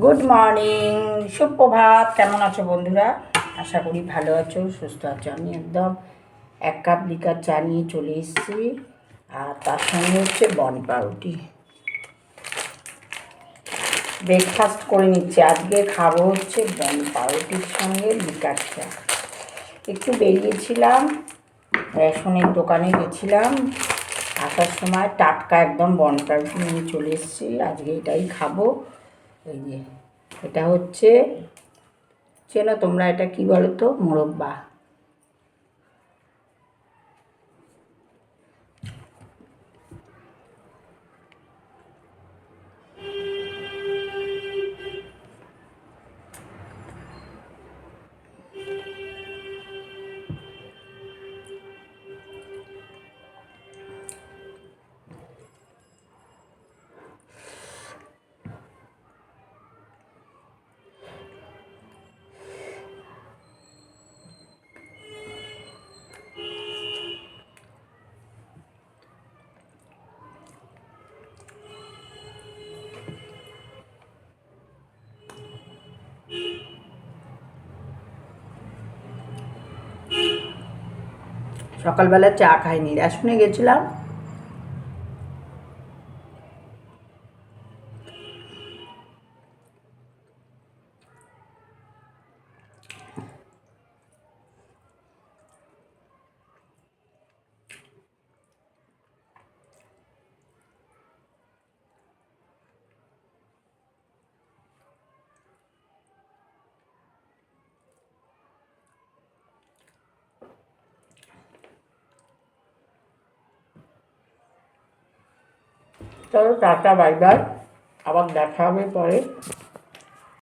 Good morning সুপ্রভাত। কেমন আছো বন্ধুরা? আশা করি ভালো আছো, সুস্থ আছো। আমি একদম এক কাপ লিকার চা নিয়ে চলে এসেছি। আর তার সঙ্গে হচ্ছে বন পাউরুটি। ব্রেকফাস্ট করে নিচ্ছি। আজকে খাব হচ্ছে বন পাউরুটির সঙ্গে লিকার চা। একটু বেরিয়েছিলাম, রেশনের দোকানে গেছিলাম। আসার সময় টাটকা একদম বন পাউরুটি নিয়ে চলে এসেছি। আজকে এটাই খাব। এই যে এটা হচ্ছে চেনো তোমরা এটা কি বলো তো মোরব্বা। সকালবেলা চা খাইনি। রেশনে গেছিলাম চলো টাটা বাই বাই। আবার দেখা হবে পরে।